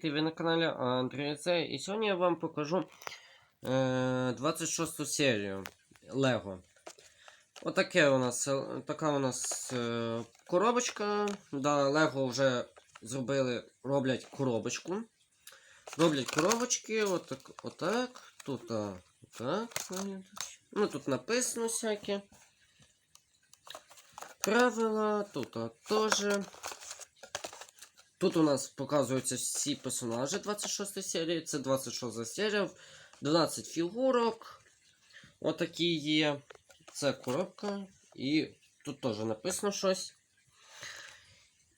Привіт, ви на каналі Андрій Це. І сьогодні я вам покажу е, 26 серію Лего. Отаке у нас, е, така у нас е, коробочка. Да, Лего вже зробили, роблять коробочку. Роблять коробочки, отак, отак, тут, а, отак. Ну, тут написано всяке. Правила, тут теж. Тут у нас показуються всі персонажі 26 серії. Це 26 серія. 12 фігурок. Отакі є. Це коробка. І тут теж написано щось.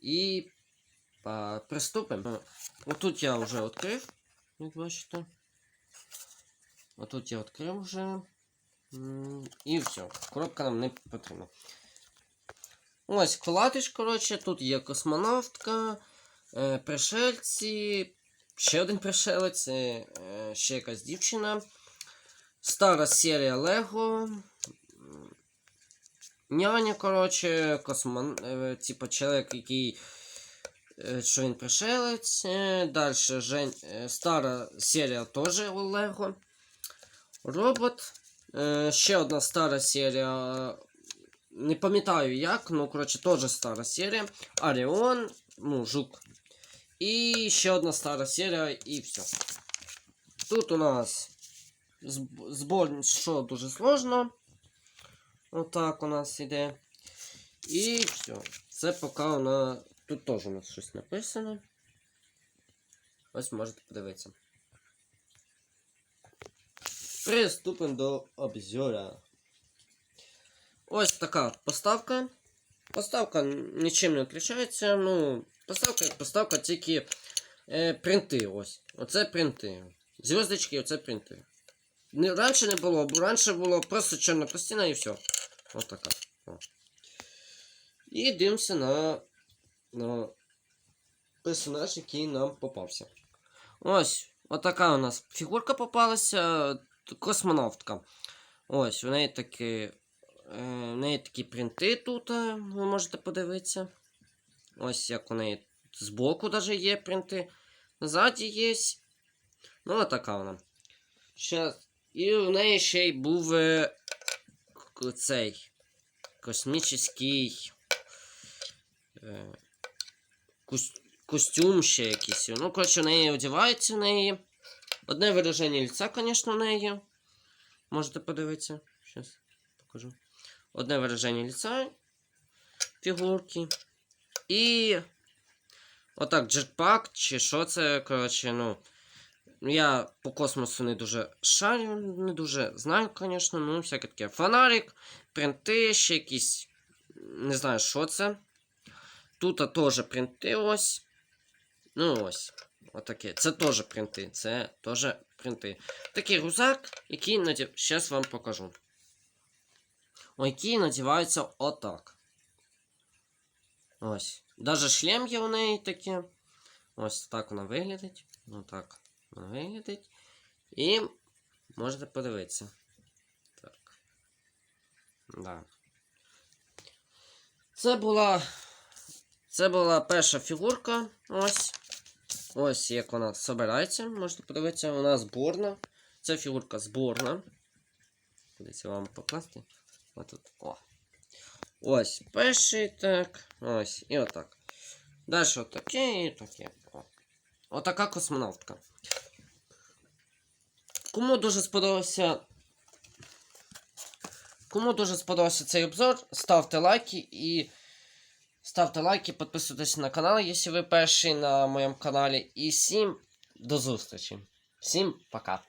І а, приступимо. Отут я вже відкрив, як бачите. Отут я відкрив вже. І все. Коробка нам не потрібна. Ось вкладиш, коротше, тут є космонавтка. Е, пришельці, ще один пришелець, е, е, ще якась дівчина. Стара серія Лего. Няня, коротше, космон... е, типа чоловік, який. е, Що він пришелець. Е, Далі Жень... стара серія теж Лего. Робот. Ще одна стара серія. Не пам'ятаю як, ну, коротше, теж стара серія. Аріон, ну, жук. І ще одна стара серія, і все. Тут у нас зб- збор, що дуже сложно. Отак у нас іде. І все. Це поки вона. Тут теж у нас щось написано. Ось можете подивитися. Приступимо до обзора. Ось така поставка. Поставка нічим не відрізняється. Ну, поставка поставка, тільки е, принти. Ось. Оце принти. Зв'язочки, оце принти. Не, раніше не було, бо раніше було просто чорна пластина і все. Ось така. О. І дивимося на, на персонаж, який нам попався. Ось, отака у нас фігурка попалася. Космонавтка. Ось, у неї такі. Е, в неї такі принти тут, е, ви можете подивитися. Ось як у неї збоку даже є принти. Ззаді є. Ну, отака вона. Щас. І в неї ще й був е, цей космічний е, кос- костюм ще якийсь. Ну, коротше, в неї одягається неї. Одне вираження лиця, звісно, в неї. Можете подивитися. Щас покажу. Одне вираження лица фігурки. І. Отак, джетпак, чи що це, коротше, ну. Я по космосу не дуже шарю, не дуже знаю, звісно, ну, всяке таке. Фонарик, принти, ще якісь. Не знаю, що це. Тут теж принти ось. Ну ось. Отаке. Це теж принти. Це теж принти. Такий рюкзак, який надів... Зараз вам покажу. Який надівається отак. Ось. Даже шлем є у неї таке. Ось так вона виглядить. Отак вона виглядить. І можете подивитися. Так. Да. Це була. Це була перша фігурка. Ось. Ось як вона збирається. Можете подивитися, вона зборна. Це фігурка зборна. Кудись вам покласти. Отут. О. Ось перший так. Ось. І отак. Далі отаке і таке. Отака космонавтка. Кому дуже сподобався. Кому дуже сподобався цей обзор, ставте лайки і. Ставте лайки, підписуйтесь на канал, якщо ви перший на моєму каналі. І всім до зустрічі. Всім пока.